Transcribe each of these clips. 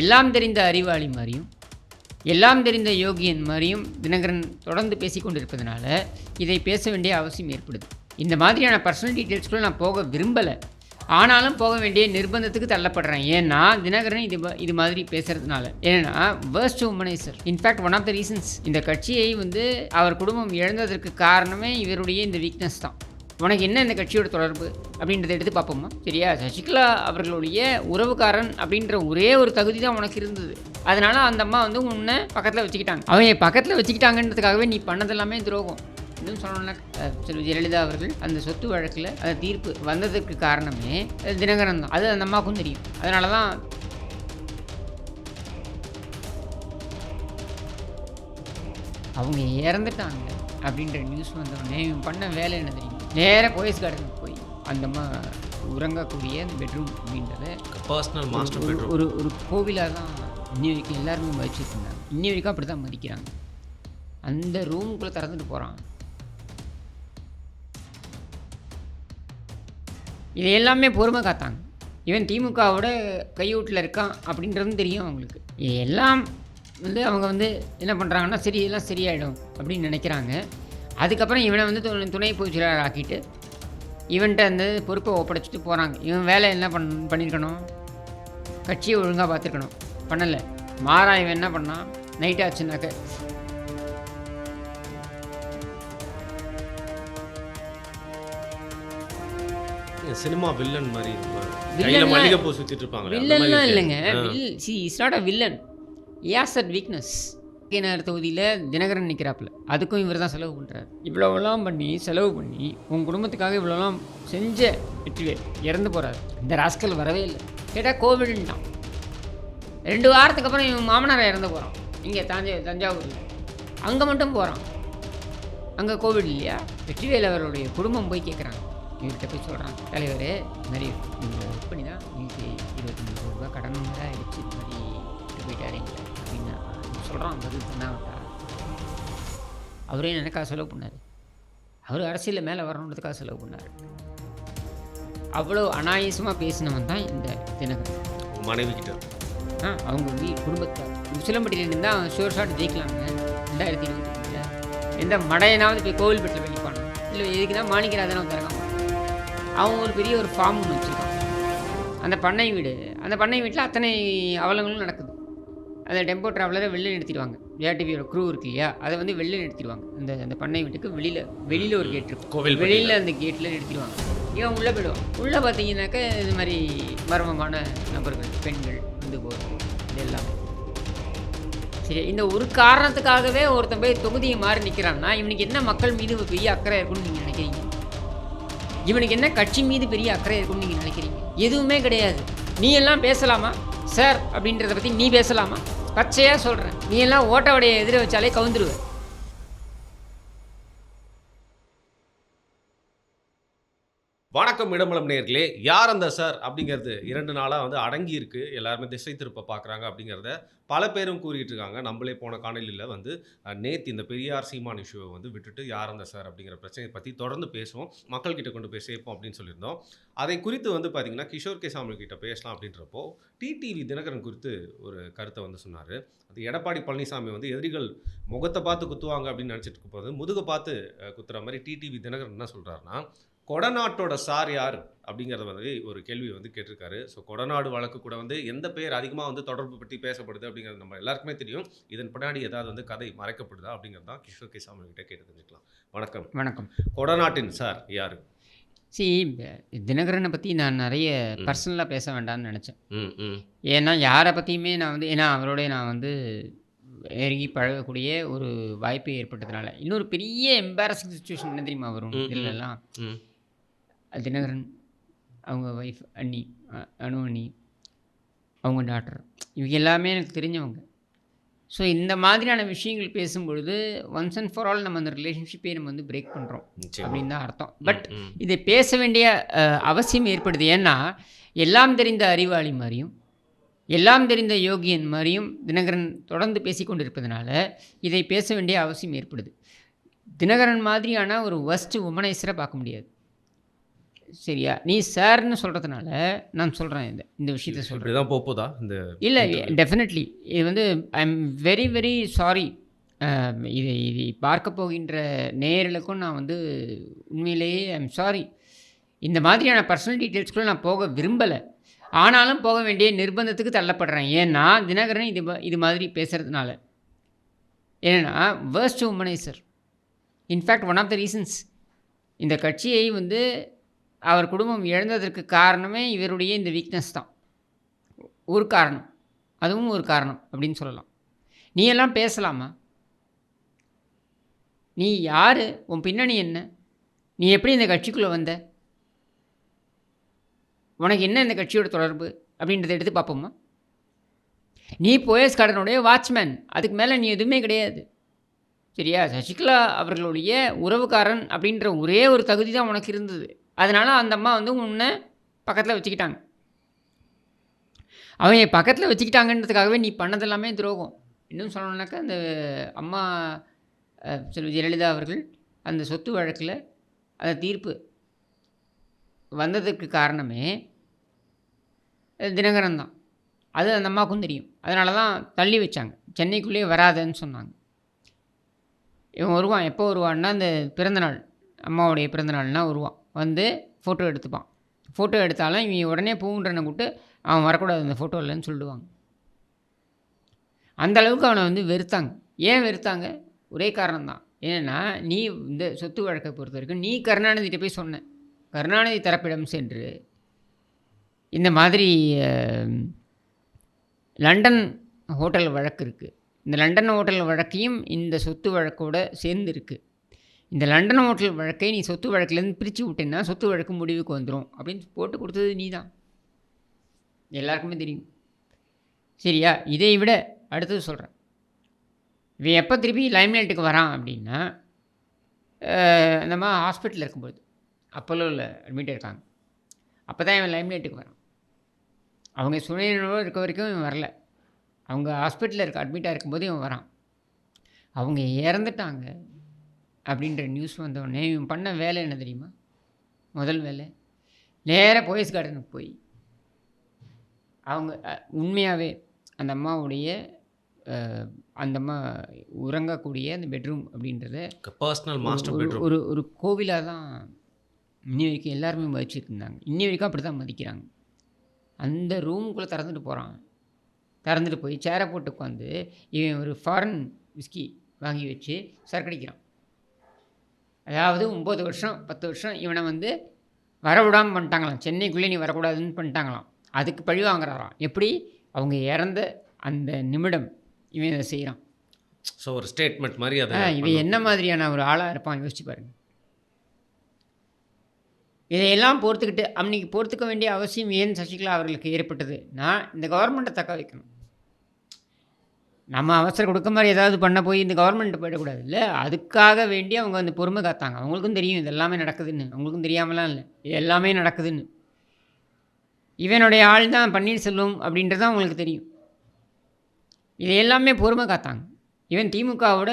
எல்லாம் தெரிந்த அறிவாளி மாதிரியும் எல்லாம் தெரிந்த யோகியன் மாதிரியும் தினகரன் தொடர்ந்து பேசிக்கொண்டிருப்பதனால இதை பேச வேண்டிய அவசியம் ஏற்படுது. இந்த மாதிரியான பர்சனல் டீட்டெயில்ஸ்க்குள்ள நான் போக விரும்பலை. ஆனாலும் போக வேண்டிய நிர்பந்தத்துக்கு தள்ளப்படுறேன். ஏன்னா தினகரன் இது இது மாதிரி பேசுகிறதுனால ஏன்னா worst womaniser in fact one of the reasons இந்த கட்சியை வந்து அவர் குடும்பம் இழந்ததற்கு காரணமே இவருடைய இந்த வீக்னஸ் தான். உனக்கு என்ன இந்த கட்சியோட தொடர்பு அப்படின்றத எடுத்து பார்ப்போமா? சரியா? சசிகலா அவர்களுடைய உறவுக்காரன் அப்படின்ற ஒரே ஒரு தகுதி தான் உனக்கு இருந்தது. அதனால அந்த அம்மா வந்து உன்னை பக்கத்தில் வச்சுக்கிட்டாங்க. அவங்க பக்கத்தில் வச்சுக்கிட்டாங்கன்றதுக்காகவே நீ பண்ணதெல்லாமே துரோகம். இன்னும் சொல்லணும்னா அஹ், செல்வி ஜெயலலிதா அவர்கள் அந்த சொத்து வழக்கில் அந்த தீர்ப்பு வந்ததுக்கு காரணமே தினகரன் தான். அது அந்த அம்மாவுக்கும் தெரியும். அதனால தான் அவங்க இறந்துட்டாங்க அப்படின்ற நியூஸ் வந்தோடனே இவன் பண்ண வேலை என்ன தெரியும்? நேராக போயஸ் கார்டனுக்கு போய் அந்த அம்மா உறங்கக்கூடிய அந்த பெட்ரூம் அப்படின்றத பர்சனல் மாஸ்டர் ஒரு- பெட்ரூம் ஒரு ஒரு கோவிலாக தான் இன்னி வரைக்கும் எல்லாருமே மதிச்சிட்டு இருந்தாங்க இன்னி வரைக்கும் அப்படி தான் மதிக்கிறாங்க. அந்த ரூமுக்குள்ளே திறந்துட்டு போகிறான் இது எல்லாமே பொறுமை காத்தாங்க. இவன் திமுகவோட கையூட்டில் இருக்கான் அப்படின்றதும் தெரியும் அவங்களுக்கு. எல்லாம் வந்து அவங்க வந்து என்ன பண்ணுறாங்கன்னா சரி எல்லாம் சரியாயிடும் அப்படின்னு நினைக்கிறாங்க. அதுக்கப்புறம் இவனை வந்து துணை பொதுச் செயலாளர் ஆக்கிட்டு இவன்கிட்ட அந்த பொறுப்பை ஒப்படைச்சிட்டு போகிறாங்க இவன் வேலை என்ன பண் பண்ணியிருக்கணும்? கட்சியை ஒழுங்காக பார்த்துருக்கணும். பண்ணலை. மாறா இவன் என்ன பண்ணான் நைட் ஆச்சுனாக்க. சினிமா வில்லன் மாதிரி. கையில வில்லன்லாம் மல்லிகைப்பூ சுத்திட்டு இருப்பாங்க வில்லன்லாம் இல்லைங்க. She is not a villain as at weakness கேனார் தொகுதியில் தினகரன் நிற்கிறாப்புல அதுக்கும் இவர் தான் செலவு பண்ணுறாரு இவ்வளோவெல்லாம் பண்ணி செலவு பண்ணி உன் குடும்பத்துக்காக இவ்வளோலாம் செஞ்ச வெற்றிவேல் இறந்து போகிறாரு இந்த ராஸ்கல் வரவே இல்லை. கேட்டால் கோவிடுன்ட்டான் ரெண்டு வாரத்துக்கு அப்புறம் இவன் மாமனார் இறந்து போகிறான் இங்கே தஞ்சை தஞ்சாவூரில். அங்கே மட்டும் போகிறான் அங்கே கோவிட் இல்லையா? வெற்றிவேல் அவருடைய குடும்பம் போய் கேட்குறாங்க இவர்கிட்ட போய் சொல்கிறாங்க தலைவர் இந்த மாதிரி நீங்கள் பண்ணி தான் இன்னைக்கு இருபத்தஞ்சி லட்சம் ரூபாய் கடன் தான் ஆயிடுச்சு இந்த மாதிரி விட்டு போயிட்டாருங்க அப்படின்னு சொல்கிறான் பதில் பண்ணாவிட்டா அவரே எனக்காக செலவு பண்ணார். அவர் அரசியலில் மேலே வரணுன்றதுக்காக செலவு பண்ணார். அவ்வளோ அனாயசமாக பேசினவன் தான் இந்த தினகரன். மனைவி கிட்ட ஆ அவங்க வீ குடும்பத்தை உசிலம்பட்டியில் இருந்தால் ஷோர் ஷாட் ஜெயிக்கலாங்க ரெண்டாயிரத்தி இருபத்தி எந்த மடையனாவது போய் கோவில்பட்டில் வெளிப்பானோ இல்லை எதுக்கு தான் மாணிக்கராஜனும் திறக்காம அவன் ஒரு பெரிய ஒரு ஃபார்ம் ஒன்று வச்சுருக்கான் அந்த பண்ணை வீடு அந்த பண்ணை வீட்டில் அத்தனை அவலங்களும் நடக்குது. அந்த டெம்போ ட்ராவலரை வெளில நிறுத்திடுவாங்க. ஜேடிவியோட க்ரூ இருக்கு இல்லையா? அதை வந்து வெளில நிறுத்திடுவாங்க. அந்த அந்த பண்ணை வீட்டுக்கு வெளியில் வெளியில் ஒரு கேட் இருக்கும் கோவில் வெளியில் அந்த கேட்டில் நிறுத்திடுவாங்க. இவன் உள்ளே போயிடுவான். உள்ளே பார்த்தீங்கன்னாக்க இது மாதிரி மர்மமான நபர்கள் பெண்கள் வந்து போகிறது இது எல்லாமே சரி இந்த ஒரு காரணத்துக்காகவே ஒருத்தன் போய் தொகுதியை மாறி நிற்கிறான்னா இவனுக்கு என்ன மக்கள் மீது பெரிய அக்கறை இருக்குன்னு நீங்கள் நினைக்கிறீங்க? இவனுக்கு என்ன கட்சி மீது பெரிய அக்கறை இருக்குன்னு நீங்கள் நினைக்கிறீங்க? எதுவுமே கிடையாது. நீ எல்லாம் பேசலாமா? சார் அப்படின்றத பற்றி நீ பேசலாமா? பச்சையாக சொல்கிறேன் நீ எல்லாம் ஓட்டவடைய எதிர வச்சாலே கவுந்துருவேன். வணக்கம் இடமலம் நேர்களே. யார் அந்த சார்? அப்படிங்கிறது இரண்டு நாளாக வந்து அடங்கி இருக்கு எல்லாருமே திசை திருப்ப பார்க்குறாங்க அப்படிங்கிறத பல பேரும் கூறிகிட்டு இருக்காங்க நம்மளே போன காணொலியில் வந்து நேத்து இந்த பெரியார் சீமான் இஷ்யூவை வந்து விட்டுட்டு யார் அந்த சார் அப்படிங்கிற பிரச்சனையை பற்றி தொடர்ந்து பேசுவோம். மக்கள்கிட்ட கொண்டு போய் சேர்ப்போம் அப்படின்னு சொல்லியிருந்தோம். அதை குறித்து வந்து பார்த்தீங்கன்னா கிஷோர் கே சாமி கிட்ட பேசலாம் அப்படின்றப்போ டிடிவி தினகரன் குறித்து ஒரு கருத்தை வந்து சொன்னார். அது எடப்பாடி பழனிசாமி வந்து எதிரிகள் முகத்தை பார்த்து குத்துவாங்க அப்படின்னு நினச்சிட்டு இருக்கும் போது முதுகை பார்த்து குத்துற மாதிரி டிடிவி தினகரன் என்ன சொல்கிறாருன்னா கொடநாட்டோட சார் யார்? அப்படிங்கிறத வந்து ஒரு கேள்வி வந்து கேட்டிருக்காரு. ஸோ கொடநாடு வழக்கு கூட வந்து எந்த பேர் அதிகமாக வந்து தொடர்பு பற்றி பேசப்படுது அப்படிங்கிறது நம்ம எல்லாருக்குமே தெரியும். இதன் பின்னாடி ஏதாவது வந்து கதை மறைக்கப்படுதா அப்படிங்கிறது தான் கிஷோர் கே கிட்ட கேட்டு தெரிஞ்சுக்கலாம். வணக்கம். வணக்கம். கொடநாட்டின் சார் யார்? சி தினகரனை பற்றி நான் நிறைய. பர்சனலாக பேச வேண்டாம்னு நினச்சேன். ம் ம். ஏன்னா யாரை பற்றியுமே நான் வந்து ஏன்னா அவரோட நான் வந்து நெருங்கி பழகக்கூடிய ஒரு வாய்ப்பு ஏற்பட்டதுனால. இன்னொரு பெரிய எம்பாரசிங் சுச்சுவேஷன் என்ன தெரியுமா வரும் ம், ம். இதுலலாம்? ம். தினகரன் அவங்க ஒய்ஃப் அண்ணி அனு அண்ணி அவங்க டாக்டர் இவங்க எல்லாமே எனக்கு தெரிஞ்சவங்க. ஸோ இந்த மாதிரியான விஷயங்கள் பேசும்பொழுது ஒன்ஸ் அண்ட் ஃபார் ஆல் நம்ம அந்த ரிலேஷன்ஷிப்பே நம்ம வந்து பிரேக் பண்ணுறோம். அப்படின்னு தான் அர்த்தம். பட். இதை பேச வேண்டிய அவசியம் ஏற்படுது. ஏன்னா எல்லாம் தெரிந்த அறிவாளி மாதிரியும் எல்லாம் தெரிந்த யோகியன் மாதிரியும் தினகரன் தொடர்ந்து பேசிக்கொண்டிருப்பதனால இதை பேச வேண்டிய அவசியம் ஏற்படுது. தினகரன் மாதிரியான ஒரு ஒஸ்ட் உமனைசரை பார்க்க முடியாது. சரியா? நீ சார்னு சொல்கிறதுனால நான் சொல்கிறேன் இந்த இந்த விஷயத்த சொல்கிறேன் தான் போகுதா இந்த இல்லை டெஃபினெட்லி இது வந்து I am very very sorry இது இது பார்க்க போகின்ற நேயர்களுக்கும் நான் வந்து உண்மையிலேயே ஐ எம் சாரி இந்த மாதிரியான பர்சனல் டீட்டெயில்ஸ்குள்ளே நான் போக விரும்பலை. ஆனாலும் போக வேண்டிய நிர்பந்தத்துக்கு தள்ளப்படுறேன். ஏன்னா தினகரன் இது இது மாதிரி பேசுகிறதுனால ஏன்னா worst womaniser in fact one of the reasons இந்த கட்சியை வந்து அவர் குடும்பம் இழந்ததற்கு காரணமே இவருடைய இந்த வீக்னஸ் தான். ஒரு காரணம். அதுவும் ஒரு காரணம் அப்படின்னு சொல்லலாம். நீ எல்லாம் பேசலாமா? நீ யார்? உன் பின்னணி என்ன? நீ எப்படி இந்த கட்சிக்குள்ளே வந்த? உனக்கு என்ன இந்த கட்சியோட தொடர்பு? அப்படின்றத எடுத்து பார்ப்போமா? நீ போயஸ் கடனுடைய வாட்ச்மேன் அதுக்கு மேலே நீ எதுவுமே கிடையாது. சரியா? சசிகலா அவர்களுடைய உறவுக்காரன் அப்படின்ற ஒரே ஒரு தகுதி தான் உனக்கு இருந்தது. அதனால் அந்த அம்மா வந்து உன்னை பக்கத்தில் வச்சுக்கிட்டாங்க. அவங்க பக்கத்தில் வச்சுக்கிட்டாங்கன்றதுக்காகவே நீ பண்ணதெல்லாமே துரோகம். இன்னும் சொல்லணுன்னாக்கா அந்த அம்மா செல்வி ஜெயலலிதா அவர்கள் அந்த சொத்து வழக்கில் அந்த தீர்ப்பு வந்ததுக்கு காரணமே தினகரன் தான். அது அந்த அம்மாவுக்கும் தெரியும். அதனால தான் தள்ளி வச்சாங்க. சென்னைக்குள்ளேயே வராதுன்னு சொன்னாங்க. இவன் வருவான். எப்போ வருவான்னா அந்த பிறந்தநாள் அம்மாவுடைய பிறந்தநாள்னால் வருவான். வந்து ஃபோட்டோ எடுத்துப்பான். ஃபோட்டோ எடுத்தாலும் இவன் உடனே பூங்குன்றனை கூப்பிட்டு அவன் வரக்கூடாது அந்த ஃபோட்டோ இல்லைன்னு சொல்லிடுவாங்க அந்த அளவுக்கு அவனை வந்து வெறுத்தாங்க. ஏன் வெறுத்தாங்க? ஒரே காரணம் தான் ஏன்னா நீ இந்த சொத்து வழக்கை பொறுத்த வரைக்கும் நீ கருணாநிதியிட்ட போய் சொன்ன. கருணாநிதி தரப்பிடம் சென்று இந்த மாதிரி லண்டன் ஹோட்டல் வழக்கு இருக்குது இந்த லண்டன் ஹோட்டல் வழக்கையும் இந்த சொத்து வழக்கோட சேர்ந்து இருக்குது இந்த லண்டன் ஹோட்டல் வழக்கை நீ சொத்து வழக்கிலேருந்து பிரித்து விட்டேன்னா சொத்து வழக்கு முடிவுக்கு வந்துடும் அப்படின்னு போட்டு கொடுத்தது நீ தான் எல்லாருக்குமே தெரியும். சரியா? இதை விட அடுத்தது சொல்கிறேன் இவன் எப்போ திருப்பி லைம்லைட்டுக்கு வரான் அப்படின்னா நம்ம மாதிரி ஹாஸ்பிட்டலில் இருக்கும்போது அப்போலோவில் அட்மிட் இருக்காங்க அப்போ தான் இவன் லைம்லைட்டுக்கு வரான். அவங்க சுனையினோட இருக்க வரைக்கும் இவன் வரல. அவங்க ஹாஸ்பிட்டலில் இருக்க அட்மிட்டாக இருக்கும்போது இவன் வரான். அவங்க இறந்துட்டாங்க. அப்படின்ற நியூஸ் வந்தோடனே இவன் பண்ண வேலை என்ன தெரியுமா? முதல் வேலை நேராக போயஸ் கார்டனுக்கு போய் அவங்க உண்மையாகவே அந்த அம்மாவுடைய அந்த அம்மா உறங்கக்கூடிய அந்த பெட்ரூம் அப்படின்றத பர்சனல் மாஸ்டர் ஒரு- பெட்ரூம் ஒரு ஒரு கோவிலாக தான் இன்னி வரைக்கும் எல்லாருமே மதிச்சிட்டு இருந்தாங்க இன்னி வரைக்கும் அப்படி தான் மதிக்கிறாங்க. அந்த ரூமுக்குள்ளே திறந்துட்டு போகிறான் திறந்துட்டு போய் சேரை போட்டு உட்காந்து இவன் ஒரு ஃபாரின் விஸ்கி வாங்கி வச்சு சரக்கடிக்கிறான். அதாவது ஒம்பது வருஷம் பத்து வருஷம் இவனை வந்து வரவிடாமல் பண்ணிட்டாங்களாம். சென்னைக்குள்ளே நீ வரக்கூடாதுன்னு பண்ணிட்டாங்களாம். அதுக்கு பழி வாங்குறாராம். எப்படி? அவங்க இறந்த அந்த நிமிடம் இவன் இதை செய்கிறான் ஸோ ஒரு ஸ்டேட்மெண்ட் மாதிரி அதை இவன் என்ன மாதிரியான ஒரு ஆளாக இருப்பான் யோசிச்சு பாருங்க. இதையெல்லாம் பொறுத்துக்கிட்டு அன்னைக்கு பொறுத்துக்க வேண்டிய அவசியம் ஏன் சசிகலா அவர்களுக்கு ஏற்பட்டது? நான் இந்த கவர்மெண்ட்டை தக்க வைக்கணும். நம்ம அவசரம் கொடுக்க மாதிரி ஏதாவது பண்ண போய் இந்த கவர்மெண்ட் போயிடக்கூடாது இல்லை அதுக்காக வேண்டி அவங்க வந்து பொறுமை காத்தாங்க. அவங்களுக்கும் தெரியும் இது எல்லாமே நடக்குதுன்னு. அவங்களுக்கும் தெரியாமலாம் இல்லை. இது எல்லாமே நடக்குதுன்னு. இவனுடைய ஆள் தான் பன்னீர்செல்வம் அப்படின்றது அவங்களுக்கு தெரியும். இது எல்லாமே பொறுமை காத்தாங்க. இவன் திமுகவோட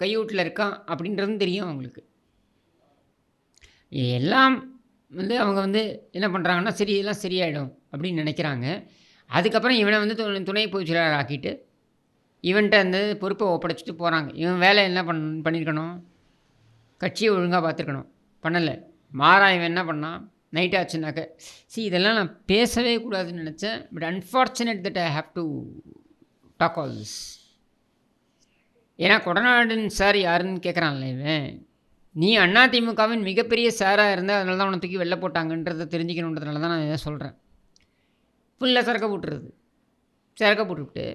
கையூட்டில் இருக்கான் அப்படின்றதும் தெரியும் அவங்களுக்கு. இது எல்லாம் வந்து அவங்க வந்து என்ன பண்ணுறாங்கன்னா சரி இதெல்லாம் சரியாயிடும் அப்படின்னு நினைக்கிறாங்க. அதுக்கப்புறம் இவனை வந்து துணை பொதுச்செயலாளர் ஆக்கிட்டு இவன்கிட்ட அந்த பொறுப்பை ஒப்படைச்சிட்டு போகிறாங்க இவன் வேலை என்ன பண் பண்ணியிருக்கணும் கட்சியை ஒழுங்காக பார்த்துருக்கணும். பண்ணலை. மாறா இவன் என்ன பண்ணான் நைட் ஆச்சுனாக்க சி இதெல்லாம் நான் பேசவே கூடாதுன்னு நினச்சேன். But unfortunate that I have to talk all this ஏன்னா கொடநாடன் சார் யாருன்னு கேட்குறான்ல இவன். நீ திமுகவின் மிகப்பெரிய சாராக இருந்தால் அதனால தான் உன்னை தூக்கி வெளில போட்டாங்கன்றதை தெரிஞ்சுக்கணுன்றதுனால தான் நான் இதை சொல்கிறேன் ஃபுல்லாக சரக்க போட்டுருது. சரக்க போட்டுவிட்டு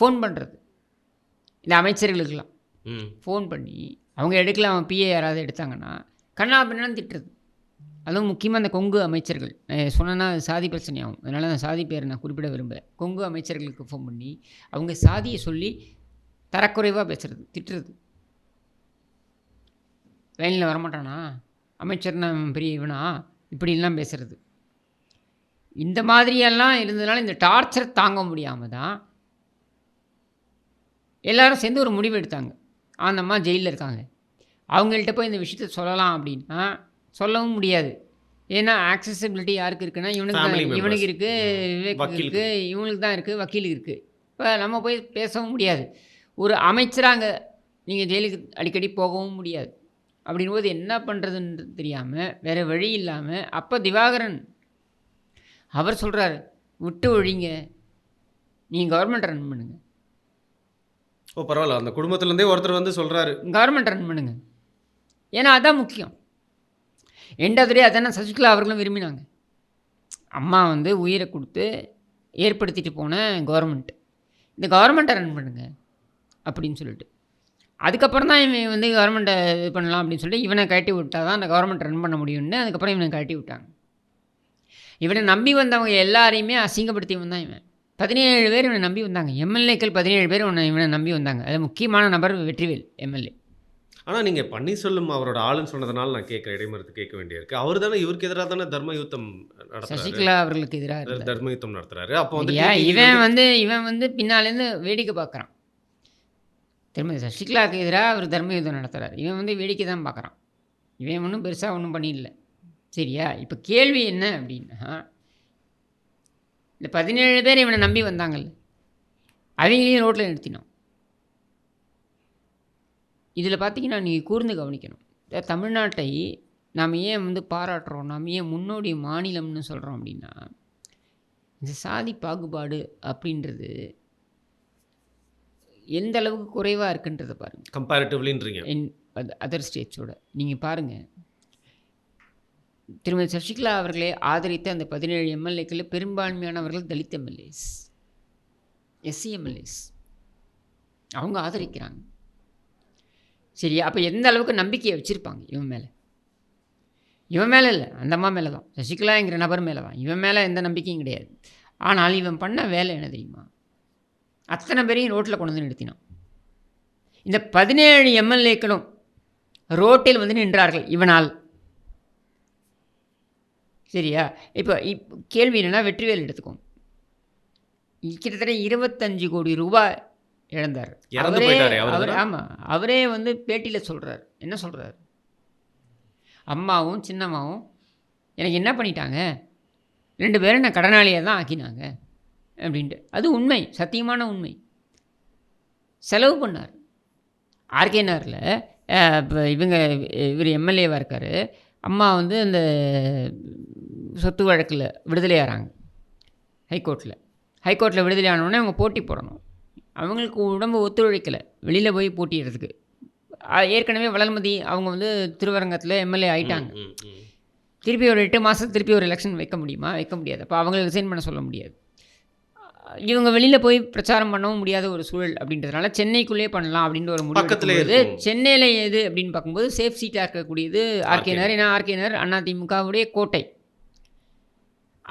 ஃபோன் பண்ணுறது இந்த அமைச்சர்களுக்கெல்லாம். ம். ஃபோன் பண்ணி அவங்க எடுக்கல அவன் பிஏ யாராவது எடுத்தாங்கன்னா கண்ணா பின்னான்னு திட்டுறது. அதுவும் முக்கியமாக அந்த கொங்கு அமைச்சர்கள். நான் சொன்னேன்னா சாதி பிரச்சனையாகும். அதனால் அந்த சாதி பேரை நான் குறிப்பிட விரும்பல. கொங்கு அமைச்சர்களுக்கு ஃபோன் பண்ணி அவங்க சாதியை சொல்லி தரக்குறைவாக பேசுறது திட்டுறது. லைனில் வரமாட்டானா? அமைச்சர்னா பெரிய இவனா? இப்படிலாம் பேசுறது. இந்த மாதிரியெல்லாம் இருந்ததுனால இந்த டார்ச்சர் தாங்க முடியாமல் தான் எல்லாரும் சேர்ந்து ஒரு முடிவு எடுத்தாங்க. அந்த அம்மா ஜெயிலில் இருக்காங்க. அவங்கள்ட்ட போய் இந்த விஷயத்த சொல்லலாம் அப்படின்னா சொல்லவும் முடியாது. ஏன்னா ஆக்சசிபிலிட்டி யாருக்கு இருக்குன்னா இவனுக்கு தான். இவனுக்கு இருக்குது விவேக். இருக்குது இவனுக்கு தான் இருக்குது வக்கீலுக்கு இருக்குது இப்போ நம்ம போய் பேசவும் முடியாது. ஒரு அமைச்சராங்க நீங்கள் ஜெயிலுக்கு அடிக்கடி போகவும் முடியாது. அப்படின் போது என்ன பண்ணுறதுன்னு தெரியாமல் வேறு வழி இல்லாமல் அப்போ திவாகரன் அவர் சொல்கிறாரு விட்டு ஒழிங்க. நீங்கள் கவர்மெண்ட் ரன் பண்ணுங்க. ஓ பரவாயில்ல. அந்த குடும்பத்துலேருந்தே ஒருத்தர் வந்து சொல்கிறாரு கவர்மெண்ட் ரன் பண்ணுங்க. ஏன்னா அதான் முக்கியம். எண்ட் ஆஃப் டே சசிகலா அவர்களும் விரும்பினாங்க. அம்மா வந்து உயிரை கொடுத்து ஏற்படுத்திட்டு போன கவர்மெண்ட் இந்த கவர்மெண்ட்டை ரன் பண்ணுங்க. அப்படின்னு சொல்லிட்டு. அதுக்கப்புறம் தான் இவன் வந்து கவர்மெண்ட்டை இது பண்ணலாம் அப்படின்னு சொல்லிட்டு இவனை கட்டி விட்டா தான் அந்த கவர்மெண்ட் ரன் பண்ண முடியும்னு அதுக்கப்புறம் இவனை கட்டி விட்டாங்க. இவனை நம்பி வந்தவங்க எல்லாரையுமே அசிங்கப்படுத்தியவன் தான் இவன். பதினேழு பேர் இவனை நம்பி வந்தாங்க. எம்எல்ஏக்கள் பதினேழு பேர் இவனை இவனை நம்பி வந்தாங்க. அது முக்கியமான நபர் வெற்றிவேல் எம்எல்ஏ. ஆனால் நீங்கள் பன்னீர்செல்வம் அவரோட ஆளுன்னு சொன்னதுனால நான் கேட்க இடைமறுத்து கேட்க வேண்டியிருக்கு. அவர் தானே இவருக்கு எதிராக தானே தர்ம யுத்தம் சசிகலா அவர்களுக்கு எதிராக தர்ம யுத்தம் நடத்துறாரு. அப்போ வந்து இவன் வந்து இவன் வந்து பின்னாலேருந்து வேடிக்கை பார்க்குறான் திரும்ப சசிகலாவுக்கு எதிராக அவர் தர்ம யுத்தம் நடத்துகிறார் இவன் வந்து வேடிக்கை தான் பார்க்குறான் இவன் ஒன்றும் பெருசாக ஒன்றும் பண்ணிடல சரியா? இப்போ கேள்வி என்ன அப்படின்னா இந்த பதினேழு பேர் இவனை நம்பி வந்தாங்கல்ல அவங்களையும் ரோட்டில் நிறுத்தினோம். இதில் பார்த்தீங்கன்னா நீங்கள் கூர்ந்து கவனிக்கணும். தமிழ்நாட்டை நாம் ஏன் வந்து பாராட்டுறோம் நாம் ஏன் முன்னோடி மாநிலம்னு சொல்கிறோம் அப்படின்னா இந்த சாதி பாகுபாடு அப்படின்றது எந்த அளவுக்கு குறைவாக இருக்குன்றதை பாருங்கள் கம்பேரிட்டிவ்லின்றீங்க இன் அதர் ஸ்டேட்ஸோட நீங்கள் பாருங்கள் திருமதி சசிகலா அவர்களே ஆதரித்த அந்த பதினேழு எம்எல்ஏக்களில் பெரும்பான்மையானவர்கள் தலித் எம்எல்ஏஸ் எஸ்சி எம்எல்ஏஸ். அவங்க ஆதரிக்கிறாங்க. சரி அப்போ எந்த அளவுக்கு நம்பிக்கையை வச்சுருப்பாங்க இவன் மேலே? இவன் மேலே இல்லை அந்த அம்மா மேலே தான். சசிகலாங்கிற நபர் மேலே தான். இவன் மேலே எந்த நம்பிக்கையும் கிடையாது. ஆனால் இவன் பண்ண வேலை என்ன தெரியுமா? அத்தனை பேரையும் ரோட்டில் கொண்டு வந்து நிறுத்தினான். இந்த பதினேழு எம்எல்ஏக்களும் ரோட்டில் வந்து நின்றார்கள். இவனால் சரியா? இப்போ இப் கேள்வி என்னென்னா வெற்றிவேல் எடுத்துக்கோங்க. கிட்டத்தட்ட இருபத்தஞ்சு கோடி ரூபாய் இழந்தார். அவரே அவர்? ஆமாம் அவரே வந்து பேட்டியில் சொல்கிறார் என்ன சொல்கிறார் அம்மாவும் சின்னம்மாவும் எனக்கு என்ன பண்ணிட்டாங்க? ரெண்டு பேரும் நான் கடனாளியாக தான் ஆக்கினாங்க அப்படின்ட்டு. அது உண்மை சத்தியமான உண்மை. செலவு பண்ணார். ஆர்கேனாரில் இப்போ இவங்க இவர் எம்எல்ஏவாக இருக்கார். அம்மா வந்து அந்த சொத்து வழக்கில் விடுதலையாகிறாங்க ஹைகோர்ட்டில் ஹைகோர்ட்டில் விடுதலை ஆனவுடனே அவங்க போட்டி போடணும். அவங்களுக்கு உடம்பு ஒத்துழைக்கலை. வெளியில் போய் போட்டிடுறதுக்கு ஏற்கனவே வளர்மதி அவங்க வந்து திருவரங்கத்தில் எம்எல்ஏ ஆயிட்டாங்க. திருப்பி ஒரு எட்டு மாதம் திருப்பி ஒரு எலெக்ஷன் வைக்க முடியுமா? வைக்க முடியாது. அப்போ அவங்களை ரிசைன் பண்ண சொல்ல முடியாது. இவங்க வெளியில் போய் பிரச்சாரம் பண்ணவும் முடியாத ஒரு சூழல் அப்படின்றதுனால சென்னைக்குள்ளே பண்ணலாம் அப்படின்ற ஒரு முடிவு பக்கத்திலே. சென்னையில் எது அப்படின்னு பார்க்கும்போது சேஃப் சீட்டாக இருக்கக்கூடியது ஆர்கேனர் ஏன்னா ஆர்கேனர் அதிமுகவுடைய கோட்டை.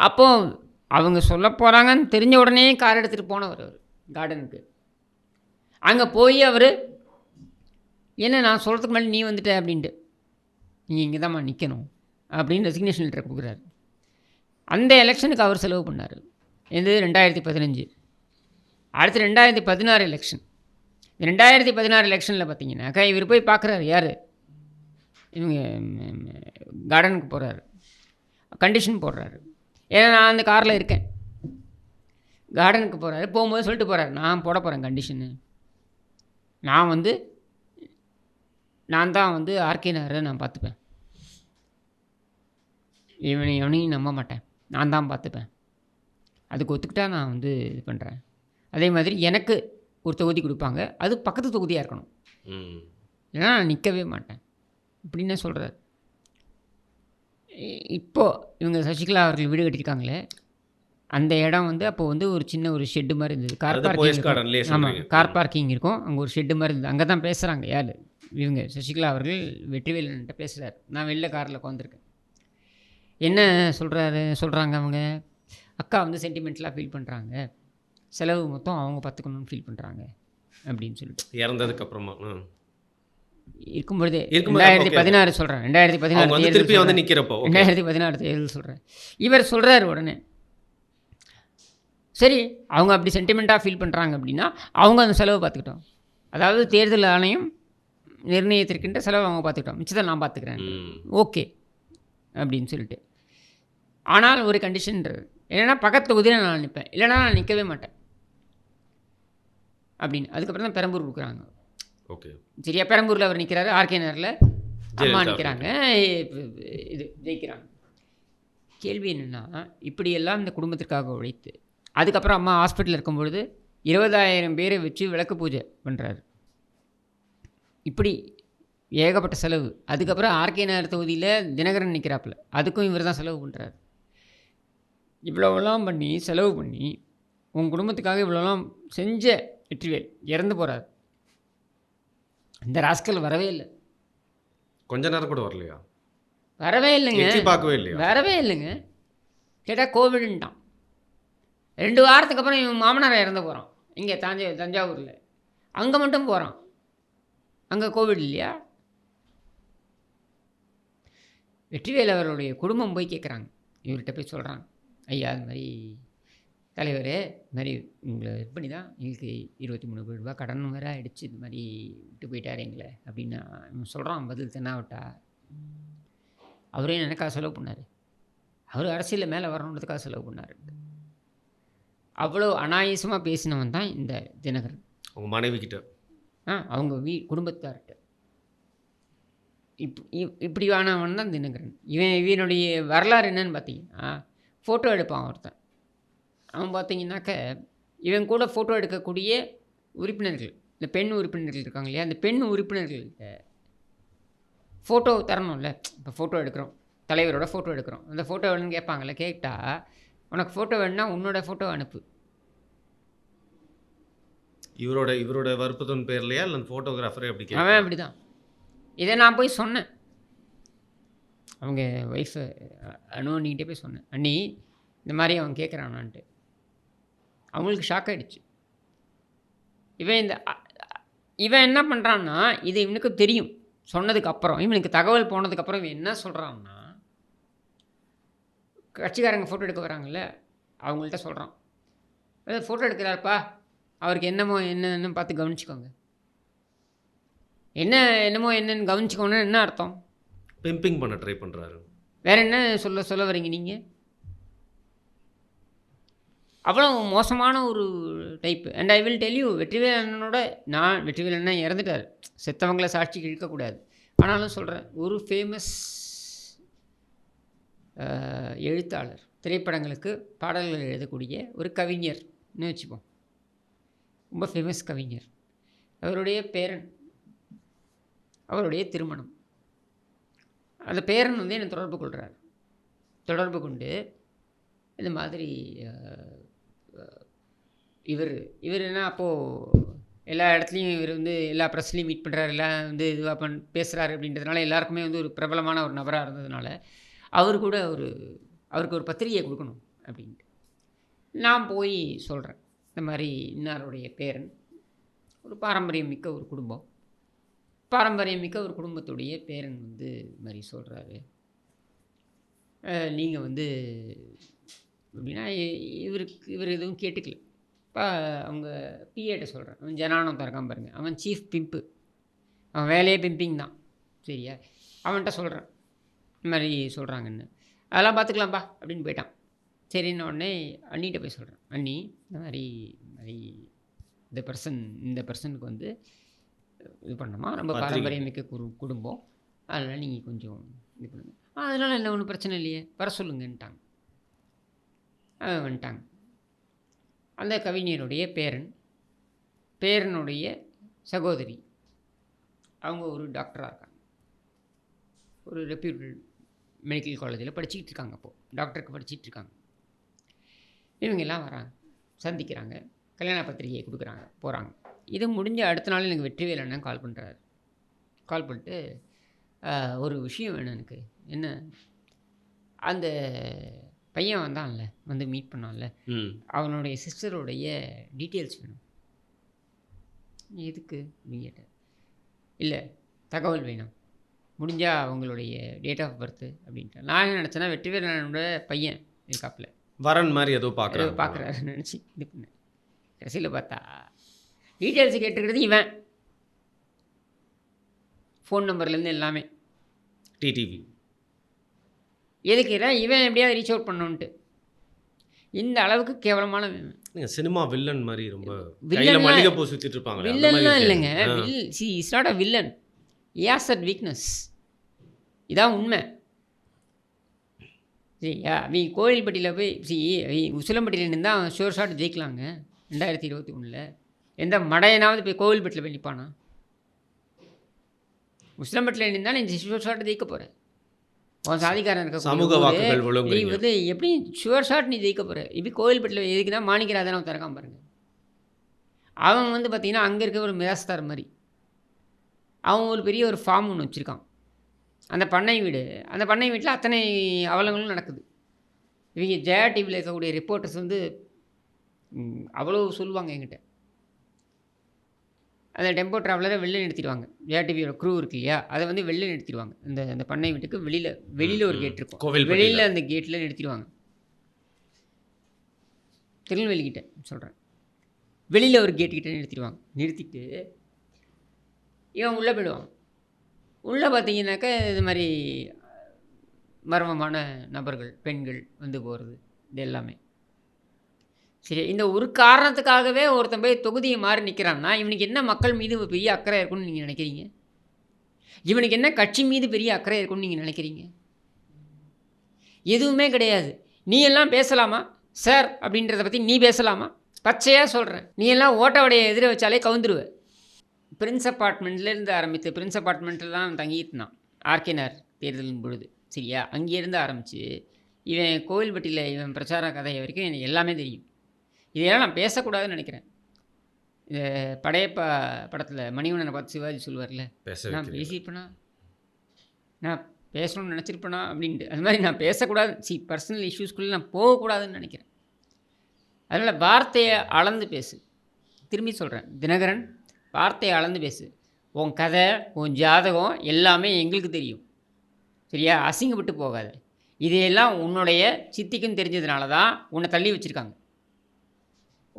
அப்போ அவங்க சொல்ல போகிறாங்கன்னு தெரிஞ்ச உடனே கார் எடுத்துகிட்டு போனவர் அவர் கார்டனுக்கு அங்கே போய் அவர் என்ன நான் சொல்கிறதுக்கு முன்னாடி நீ வந்துட்ட அப்படின்ட்டு. நீங்கள் இங்கே தான்மா நிற்கணும் அப்படின்னு ரெசிக்னேஷன் லெட்டர் கொடுக்குறாரு. அந்த எலெக்ஷனுக்கு அவர் செலவு பண்ணார். எது ரெண்டாயிரத்தி பதினஞ்சு. அடுத்து ரெண்டாயிரத்தி பதினாறு எலெக்ஷன் ரெண்டாயிரத்தி பதினாறு எலெக்ஷனில் பார்த்தீங்கன்னாக்கா இவர் போய் பார்க்குறாரு யார்? இவங்க கார்டனுக்கு போகிறாரு கண்டிஷன் போடுறாரு. ஏன்னா நான் அந்த காரில் இருக்கேன். கார்டனுக்கு போகிறாரு போகும்போது சொல்லிட்டு போகிறாரு நான் போட போகிறேன் கண்டிஷனு நான் வந்து நான் தான் வந்து ஆர்கேனாரை நான் பார்த்துப்பேன் இவனை எவனையும் நம்ப மாட்டேன். நான் தான் பார்த்துப்பேன் அதுக்கு ஒத்துக்கிட்டா நான் வந்து இது பண்ணுறேன் அதே மாதிரி எனக்கு ஒரு தொகுதி கொடுப்பாங்க. அது பக்கத்து தொகுதியாக இருக்கணும். இல்லைன்னா நான் நிற்கவே மாட்டேன். இப்படின்னு சொல்கிறார் இப்போது இவங்க சசிகலா அவர்கள் வீடு கட்டியிருக்காங்களே அந்த இடம் வந்து அப்போ வந்து ஒரு சின்ன ஒரு ஷெட்டு மாதிரி இருந்தது. கார் பார்க்கிங் ஆமாம் கார் பார்க்கிங் இருக்கும். அங்கே ஒரு ஷெட்டு மாதிரி இருந்தது. அங்கே தான் பேசுகிறாங்க யார்? இவங்க சசிகலா அவர்கள் வெற்றிவேலன்ட்ட பேசுகிறார் நான் வெளில காரில் உட்காந்துருக்கேன் என்ன சொல்கிறாரு சொல்கிறாங்க அவங்க. அக்கா வந்து சென்டிமெண்ட்லாம் ஃபீல் பண்ணுறாங்க செலவு மொத்தம் அவங்க பார்த்துக்கணும்னு ஃபீல் பண்ணுறாங்க அப்படின்னு சொல்லிட்டு. இறந்ததுக்கு அப்புறமா ம். இருக்கும்பொழுதே இருக்கும்போது ரெண்டாயிரத்தி. பதினாறு சொல்கிறேன் ரெண்டாயிரத்தி பதினாறு திருப்பி வந்து okay. ரெண்டாயிரத்தி பதினாறு தேர்தல் சொல்கிறேன் இவர் சொல்கிறாரு உடனே சரி அவங்க அப்படி சென்டிமெண்ட்டாக ஃபீல் பண்ணுறாங்க அப்படின்னா அவங்க அந்த செலவை பார்த்துக்கிட்டோம் அதாவது தேர்தல் ஆணையம் நிர்ணயித்திருக்கின்ற செலவை அவங்க பார்த்துக்கிட்டோம் மிச்சத்தை நான் பார்த்துக்கிறேன். ஓகே அப்படின்னு சொல்லிட்டு. ஆனால் ஒரு கண்டிஷன்றது என்னென்னா பக்கத்து தொகுதியில் நான் நிற்பேன் இல்லைன்னா நான் நிற்கவே மாட்டேன். அப்படின்னு. அதுக்கப்புறம் தான் பெரம்பூர் கொடுக்குறாங்க. ஓகே. சரியா? பெரம்பூரில் அவர் நிற்கிறாரு ஆர்கே நகரில் அம்மா நிற்கிறாங்க இது ஜெயிக்கிறாங்க. கேள்வி என்னென்னா இப்படியெல்லாம் இந்த குடும்பத்திற்காக உழைத்து அதுக்கப்புறம் அம்மா ஹாஸ்பிட்டலில் இருக்கும்பொழுது இருபதாயிரம் பேரை வச்சு விளக்கு பூஜை பண்ணுறாரு இப்படி ஏகப்பட்ட செலவு. அதுக்கப்புறம் ஆர்கே நகர் தொகுதியில் தினகரன் நிற்கிறாப்புல அதுக்கும் இவர் தான் செலவு பண்ணுறாரு இவ்வளோவெல்லாம் பண்ணி செலவு பண்ணி உன் குடும்பத்துக்காக இவ்வளோலாம் செஞ்ச வெற்றிவேல் இறந்து போகிறார் இந்த ராஸ்கல் வரவே இல்லை. கொஞ்ச நேரம் கூட வரலையா? வரவே இல்லைங்க. பார்க்கவே இல்லையா? வரவே இல்லைங்க. கேட்டால் கோவிடுன்ட்டான். ரெண்டு வாரத்துக்கு அப்புறம் இவன் மாமனார் இறந்து போகிறான் இங்கே தஞ்சை தஞ்சாவூரில். அங்கே மட்டும் போகிறான் அங்கே கோவிட் இல்லையா? வெற்றிவேல் அவர்களுடைய குடும்பம் போய் கேட்குறாங்க இவர்கிட்ட போய் சொல்கிறாங்க ஐயா அது மாதிரி தலைவரே. இது மாதிரி உங்களை இது பண்ணி தான் எங்களுக்கு இருபத்தி மூணு கோடி ரூபாய் கடன் வேறு ஆயிடுச்சு இது மாதிரி விட்டு போயிட்டாரு எங்களை அப்படின்னு சொல்கிறான் பதில் தென்னாவட்டா அவரே எனக்காக செலவு பண்ணார். அவர் அரசியலில் மேலே வரணுன்றதுக்காக செலவு பண்ணார். அவ்வளோ அனாயசமாக பேசினவன் தான் இந்த தினகரன். உங்க மனைவி கிட்ட. ஆ அவங்க வீ குடும்பத்தார்கிட்ட இப் இப் இப்படியானவன் தான் தினகரன். இவன் இவனுடைய வரலாறு என்னன்னு பார்த்தீங்கன்னா ஃபோட்டோ எடுப்பான் ஒருத்தன். அவன் பார்த்தீங்கன்னாக்க இவன் கூட ஃபோட்டோ எடுக்கக்கூடிய உறுப்பினர்கள் இந்த பெண் உறுப்பினர்கள் இருக்காங்க இல்லையா? அந்த பெண் உறுப்பினர்கள்கிட்ட ஃபோட்டோ தரணும்ல. இப்போ ஃபோட்டோ எடுக்கிறோம். தலைவரோட ஃபோட்டோ எடுக்கிறோம். அந்த ஃபோட்டோ வேணும்னு கேட்பாங்கல்ல கேட்டால் உனக்கு ஃபோட்டோ வேணும்னா உன்னோட ஃபோட்டோ அனுப்பு. இவரோட இவரோட வற்புதன் பேர்லையா? இல்லை ஃபோட்டோகிராஃபரே அப்படி அவன் அப்படி தான் இதை நான் போய் சொன்னேன். அவங்க ஒய்ஃபு அணுவன்னிக்கிட்டே போய் சொன்னேன். அண்ணி இந்த மாதிரி அவன் கேட்குறானான்ட்டு. அவங்களுக்கு ஷாக் ஆகிடுச்சு இவன் இந்த இவன் என்ன பண்ணுறான்னா இது இவனுக்கு தெரியும். சொன்னதுக்கு அப்புறம் இவனுக்கு தகவல் போனதுக்கப்புறம் இவன் என்ன சொல்கிறான்னா கட்சிக்காரங்க ஃபோட்டோ எடுக்க வராங்கல்ல அவங்கள்ட்ட சொல்கிறான் ஃபோட்டோ எடுக்கிறாருப்பா. அவருக்கு என்னமோ என்னன்னு பார்த்து கவனிச்சுக்கோங்க. என்ன என்னமோ என்னன்னு கவனிச்சுக்கோன்னு என்ன அர்த்தம்? பிம்பிங் பண்ண ட்ரை பண்ணுறாரு வேற என்ன சொல்ல சொல்ல வரீங்க நீங்கள் அவ்வளோ மோசமான ஒரு type and I will tell you Vetrivel அண்ணனோட நான் வெற்றிவேல் அண்ணன் இறந்துட்டார். செத்தவங்களை சாட்சிக்கு இழுக்கக்கூடாது ஆனாலும் சொல்கிறேன் ஒரு ஃபேமஸ் எழுத்தாளர் திரைப்படங்களுக்கு பாடல்கள் எழுதக்கூடிய ஒரு கவிஞர்னு வச்சுப்போம். ரொம்ப ஃபேமஸ் கவிஞர். அவருடைய பேரன் அவருடைய திருமணம். அந்த பேரன் வந்து என்னை தொடர்பு கொள்கிறார் தொடர்பு கொண்டு இந்த மாதிரி இவர் இவர் என்ன அப்போது எல்லா இடத்துலையும் இவர் வந்து எல்லா ப்ரெஸ்லேயும் மீட் பண்ணுறாரு எல்லாம் வந்து இதுவாக பண் பேசுகிறாரு அப்படின்றதுனால எல்லாருக்குமே வந்து ஒரு பிரபலமான ஒரு நபராக இருந்ததுனால அவர் கூட ஒரு அவருக்கு ஒரு பத்திரிகையை கொடுக்கணும் அப்படின்ட்டு. நான் போய் சொல்கிறேன் இந்த மாதிரி இன்னாருடைய பேரன். ஒரு பாரம்பரியம் மிக்க ஒரு குடும்பம். பாரம்பரியம் மிக்க ஒரு குடும்பத்துடைய பேரன் வந்து இது மாதிரி சொல்கிறாரு நீங்கள் வந்து அப்படின்னா இவருக்கு இவர் எதுவும் கேட்டுக்கல. இப்போ அவங்க பிஏட்ட சொல்கிறேன் அவன் ஜனானம் திறக்காம பாருங்க. அவன் சீஃப் பிம்ப்பு அவன் வேலையே பிம்பிங் தான். சரியா? அவன்கிட்ட சொல்கிறேன் இந்த மாதிரி சொல்கிறாங்கன்னு அதெல்லாம் பார்த்துக்கலாம்ப்பா அப்படின்னு போயிட்டான். சரின்ன உடனே அண்ணிகிட்ட போய் சொல்கிறேன் அண்ணி இந்த மாதிரி இந்த மாதிரி இந்த பர்சன் இந்த பர்சனுக்கு வந்து இது பண்ணோமா ரொம்ப பத்திரிகை. பாரம்பரியமிக்க குரு குடும்பம். அதனால் நீங்கள் கொஞ்சம் இது பண்ணுங்க. "ஆ, அதனால இல்லை ஒன்றும் பிரச்சனை இல்லையே? வர சொல்லுங்கன்ட்டாங்க. ஆ, வந்துட்டாங்க. அந்த கவிஞருடைய பேரன் பேரனுடைய சகோதரி அவங்க ஒரு டாக்டராக இருக்காங்க. ஒரு ரெப்யூட்டட் மெடிக்கல் காலேஜில் படிச்சுக்கிட்டு இருக்காங்க அப்போது டாக்டருக்கு படிச்சிட்டு இருக்காங்க. இவங்க எல்லாம் வராங்க. சந்திக்கிறாங்க. கல்யாண பத்திரிகையை கொடுக்குறாங்க. போகிறாங்க இது முடிஞ்ச அடுத்த நாள் எனக்கு வெற்றிவேல் அண்ணன் கால் பண்ணுறாரு கால் பண்ணிட்டு "ஆஹ், ஒரு விஷயம் வேணும் எனக்கு. என்ன? அந்த பையன் வந்தான்ல வந்து மீட் பண்ணான்ல. அவனுடைய சிஸ்டருடைய டீட்டெயில்ஸ் வேணும். எதுக்கு? அப்படின்னு கேட்டேன் இல்லை தகவல் வேணும். முடிஞ்சால் அவங்களுடைய டேட் ஆஃப் பர்த்து அப்படின்ட்டு நான் என்ன நினச்சேன்னா வெற்றிவேலனோட பையன் இருக்காப்புல. வரன் மாதிரி ஏதோ ஏதோ பார்க்குறாரு பார்க்குறாருன்னு நினச்சி இது பண்ணேன். கடைசியில் பார்த்தா டீட்டெயில்ஸ் கேட்டுக்கிறது இவன். ஃபோன் நம்பர்லேருந்து எல்லாமே. டிடிவி எதுக்குறா இவன் எப்படியாவது ரீச் அவுட் பண்ணணுன்ட்டு இந்த அளவுக்கு கேவலமான சினிமா வில்லன் மாதிரி ரொம்ப வில்லன்லாம் மல்லிகை பூ அந்த மாதிரி வில்லன்லாம். இல்லைங்க. Will she is not a villain as at weakness இதான் உண்மை. சரியா நீ கோயில்பட்டியில் போய் சி உசிலம்பட்டியில் நின்று தான் ஷோர் ஷாட் ஜெயிக்கலாங்க ரெண்டாயிரத்தி இருபத்தி ஒன்றில் எந்த மடையனாவது போய் கோவில்பட்டியில் போய் நிற்பானா? உசிலம்பட்டியில் நின்றா நீ ஷோர் ஷாட் ஜெயிக்க போகிற உன் சாதிக்காரன் இருக்க சமூக வாக்குகள் நீ வந்து எப்படி ஷுவர் ஷாட் நீ ஜெயிக்க போகிற இப்படி கோவில்பட்டியில் எதுக்குன்னா மாணிக்கராஜன் அவன் திறக்காம பாருங்க. அவன் வந்து பார்த்தீங்கன்னா அங்கே இருக்க ஒரு மிராஸ்தார் மாதிரி. அவன் ஒரு பெரிய ஒரு ஃபார்ம் ஒன்று வச்சுருக்கான். அந்த பண்ணை வீடு. அந்த பண்ணை வீட்டில் அத்தனை அவலங்களும் நடக்குது. இவங்க ஜெயா டிவியில் இருக்கக்கூடிய ரிப்போர்ட்டர்ஸ் வந்து அவ்வளோ சொல்லுவாங்க என்கிட்ட. அந்த டெம்போ ட்ராவலரை வெளில நிறுத்திடுவாங்க. ஜெயா டிவியோட க்ரூ இருக்கு இல்லையா? அதை வந்து வெளில நிறுத்திடுவாங்க. அந்த அந்த பண்ணை வீட்டுக்கு வெளியில் வெளியில் ஒரு கேட் இருக்கும். வெளியில் அந்த கேட்டில் நிறுத்திடுவாங்க. திருநெல்வேலி கிட்ட சொல்கிறேன் வெளியில் ஒரு கேட் கிட்ட நிறுத்திடுவாங்க. நிறுத்திட்டு இவன் உள்ளே போயிடுவான். உள்ளே பார்த்தீங்கன்னாக்கா இது மாதிரி மர்மமான நபர்கள் பெண்கள் வந்து போகிறது இது எல்லாமே. சரி இந்த ஒரு காரணத்துக்காகவே ஒருத்தன் போய் தொகுதியை மாறி நிற்கிறான்னா இவனுக்கு என்ன மக்கள் மீது பெரிய அக்கறை இருக்குன்னு நீங்கள் நினைக்கிறீங்க? இவனுக்கு என்ன கட்சி மீது பெரிய அக்கறை இருக்குன்னு நீங்கள் நினைக்கிறீங்க? எதுவுமே கிடையாது. நீ எல்லாம் பேசலாமா? சார் அப்படின்றத பற்றி நீ பேசலாமா? பச்சையாக சொல்கிறேன் நீ எல்லாம் ஓட்டவடைய எதிர வச்சாலே கவுந்துருவ. பிரின்ஸ் அப்பார்ட்மெண்ட்லேருந்து ஆரம்பித்து பிரின்ஸ் அப்பார்ட்மெண்ட்டில் தான் தங்கியிருந்தான். ஆர்கேனார் தேர்தலின் பொழுது. சரியா? அங்கேருந்து ஆரம்பித்து இவன் கோவில்பட்டியில் இவன் பிரச்சார கதை வரைக்கும் எனக்கு எல்லாமே தெரியும். இதெல்லாம் நான் பேசக்கூடாதுன்னு நினைக்கிறேன். இந்த படையப்பா படத்தில் மணிவண்ணனை பார்த்து சிவாஜி சொல்லுவார்ல நான். பேசியிருப்பேனா? நான் பேசணும்னு நினச்சிருப்பேனா? அப்படின்ட்டு. அது மாதிரி நான் பேசக்கூடாது. சி பர்சனல் இஷ்யூஸ்குள்ளே நான் போகக்கூடாதுன்னு நினைக்கிறேன். அதனால் வார்த்தையை அளந்து பேசு. திரும்பி சொல்கிறேன் தினகரன் வார்த்தையை அளந்து பேசு. உன் கதை உன் ஜாதகம் எல்லாமே எங்களுக்கு தெரியும். சரியா? அசிங்கப்பட்டு போகாத. இதையெல்லாம் உன்னுடைய சித்திக்கும் தெரிஞ்சதுனால தான் உன்னை தள்ளி வச்சுருக்காங்க.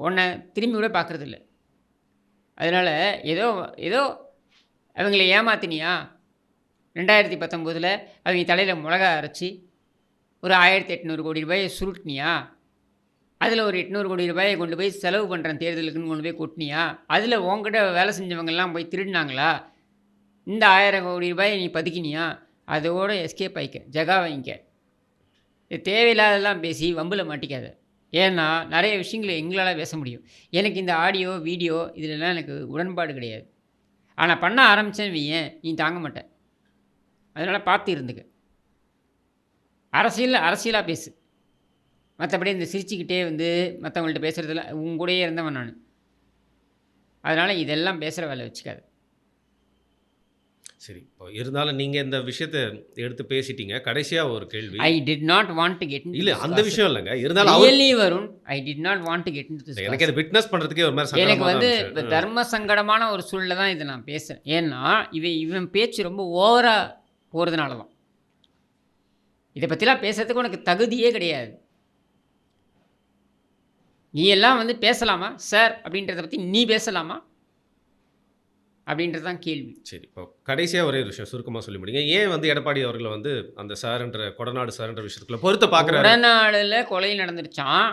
உன்னை திரும்பி கூட பார்க்குறதில்ல. அதனால் ஏதோ ஏதோ அவங்கள ஏமாத்தினியா? ரெண்டாயிரத்தி பத்தொம்போதில் அவங்க தலையில் மிளகா அரைச்சி ஒரு ஆயிரத்தி எட்நூறு கோடி ரூபாயை சுருட்டினியா? அதில் ஒரு எட்நூறு கோடி ரூபாயை கொண்டு போய் செலவு பண்ணுறேன் தேர்தலுக்குன்னு கொண்டு போய் கொட்டினியா? அதில் உங்ககிட்ட வேலை செஞ்சவங்கெல்லாம் போய் திருடினாங்களா? இந்த ஆயிரம் கோடி ரூபாயை நீ பதுக்கினியா? அதோட எஸ்கேப் ஆகிக்க ஜகா வாங்கிக்க. இது தேவையில்லாதெல்லாம் பேசி வம்பில் மாட்டிக்காத. ஏன்னா நிறைய விஷயங்களை எங்களால் பேச முடியும். எனக்கு இந்த ஆடியோ வீடியோ இதிலெல்லாம் எனக்கு உடன்பாடு கிடையாது. ஆனால் பண்ண ஆரம்பித்தேன் வையேன் நீ தாங்க மாட்டேன் அதனால் பார்த்து இருந்துக்க. அரசியல் அரசியலாக பேசு. மற்றபடி இந்த சிரிச்சுக்கிட்டே வந்து மற்றவங்கள்ட்ட பேசுகிறதுல உங்க கூடயே இருந்தவன் நான். அதனால் இதெல்லாம் பேசுகிற வேலை வச்சுக்காது. சரி இப்போ இருந்தாலும் நீங்க இந்த விஷயத்தை எடுத்து பேசிட்டீங்க. கடைசியா ஒரு கேள்வி. I did not want to get இல்ல அந்த விஷயம் இல்லைங்க. இருந்தாலும் ரியலி வரும் I did not want to get in எனக்கு அதை விட்னஸ் பண்றதுக்கே ஒரு மாதிரி எனக்கு வந்து. தர்ம சங்கடமான ஒரு சூழலில் தான் இதை நான் பேசுகிறேன் ஏன்னா இவன் இவன் பேச்சு ரொம்ப ஓவராக போகிறதுனால தான் இதை பற்றிலாம் பேசுறதுக்கு உனக்கு தகுதியே கிடையாது. நீ எல்லாம் வந்து பேசலாமா? சார் அப்படின்றத பற்றி நீ பேசலாமா? அப்படின்றது தான் கேள்வி. சரி இப்போ கடைசியா ஒரே ஒரு விஷயம் சுருக்கமா சொல்லி முடியுங்க. ஏன் வந்து எடப்பாடி அவர்களை வந்து அந்த சார்ன்ற கொடநாடு சார்ன்ற விஷயத்துக்குள்ள பொறுத்த பாக்குறாரு? உடநாளில் கொலை நடந்துருச்சான்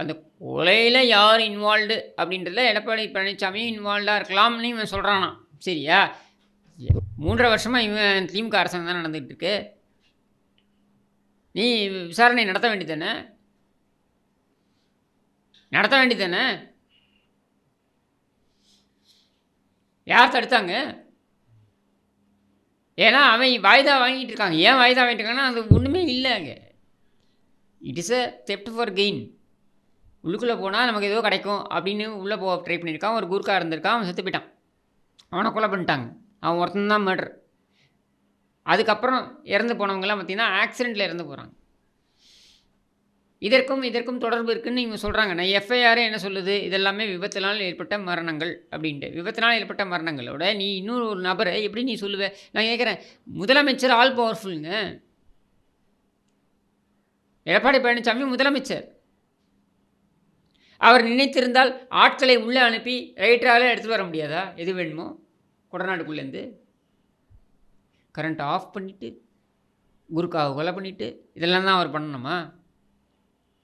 அந்த கொலையில் யார் இன்வால்வ்டு அப்படின்றதுல எடப்பாடி பழனிசாமி இன்வால்வ்டாக இருக்கலாம்னு இவன் சொல்கிறானா சரியா? மூன்றரை வருஷமாக இவன் திமுக அரசாங்கம் தான் நடந்துகிட்டு இருக்கு நீ விசாரணை நடத்த வேண்டியதானே நடத்த வேண்டியதானே யார் தடுத்தாங்க ஏன்னா அவன் வாய்தா வாங்கிட்டு இருக்காங்க. ஏன் வாய்தா வாங்கிட்டு இருக்காங்கன்னா அது ஒன்றுமே இல்லைங்க it is a theft for gain உள்ளுக்குள்ளே போனால் நமக்கு ஏதோ கிடைக்கும் அப்படின்னு உள்ளே போக ட்ரை பண்ணியிருக்கான். ஒரு குருக்கா இருந்திருக்கான். அவன் செத்து போயிட்டான். அவனை கொலை பண்ணிட்டாங்க. அவன் ஒருத்தன் தான் மர்டர் அதுக்கப்புறம் இறந்து போனவங்கலாம் பார்த்தீங்கன்னா ஆக்சிடெண்ட்டில் இறந்து போகிறாங்க இதற்கும் இதற்கும் தொடர்பு இருக்குன்னு இவங்க சொல்கிறாங்க நான் எஃப்ஐஆரே என்ன சொல்லுது? இதெல்லாமே விபத்தினால் ஏற்பட்ட மரணங்கள் அப்படின்ட்டு. விபத்தினால் ஏற்பட்ட மரணங்களோட நீ இன்னொரு ஒரு நபரை எப்படி நீ சொல்லுவ? நான் கேட்குறேன் முதலமைச்சர் ஆல் பவர்ஃபுல்லுங்க எடப்பாடி பழனிசாமி முதலமைச்சர். அவர் நினைத்திருந்தால் ஆட்களை உள்ளே அனுப்பி ரைட்டரால் எடுத்துகிட்டு வர முடியாதா? எது வேணுமோ? கொடநாடுக்குள்ளேருந்து கரண்ட் ஆஃப் பண்ணிவிட்டு குருக்காவை கொலை பண்ணிவிட்டு இதெல்லாம் தான் அவர் பண்ணணுமா?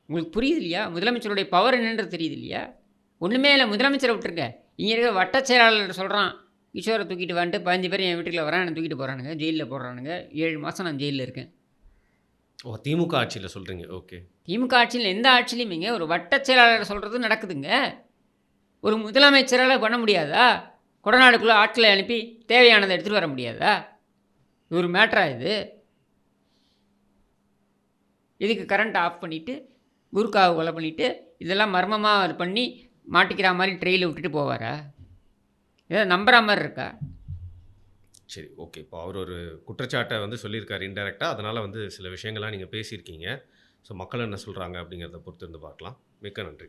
உங்களுக்கு புரியுது இல்லையா முதலமைச்சருடைய பவர் என்னன்றது தெரியுது இல்லையா ஒன்றுமே இல்லை முதலமைச்சரை விட்டுருங்க. இங்கே இருக்கிற வட்டச் செயலாளர் சொல்கிறான் கிஷோரை தூக்கிட்டு வந்துட்டு பதினஞ்சு பேர் என் வீட்டுக்குள்ள வரேன் என்னை தூக்கிட்டு போகிறானுங்க ஜெயிலில் போடுறானுங்க. ஏழு மாதம் நான் ஜெயிலில் இருக்கேன். ஓ திமுக ஆட்சியில் சொல்கிறீங்க ஓகே. திமுக ஆட்சியில் எந்த ஆட்சியிலையுமேங்க ஒரு வட்டச் செயலாளர் சொல்கிறது நடக்குதுங்க. ஒரு முதலமைச்சரால் பண்ண முடியாதா? கொடநாடுக்குள்ளே ஆட்களை அனுப்பி தேவையானதை எடுத்துகிட்டு வர முடியாதா? இது ஒரு மேட்ரா இது? இதுக்கு கரண்ட் ஆஃப் பண்ணிவிட்டு குருக்காவை கொலை பண்ணிவிட்டு இதெல்லாம் மர்மமாக அது பண்ணி மாட்டிக்கிற மாதிரி ட்ரெயிலில் விட்டுட்டு போவாரா? ஏதோ நம்புகிற மாதிரி இருக்கா? சரி ஓகே இப்போ அவர் ஒரு குற்றச்சாட்டை வந்து சொல்லியிருக்காரு இன்டெரக்டாக அதனால் வந்து சில விஷயங்கள்லாம் நீங்கள் பேசியிருக்கீங்க. ஸோ மக்கள் என்ன சொல்கிறாங்க அப்படிங்கிறத பொறுத்து இருந்து பார்க்கலாம். மிக்க நன்றி.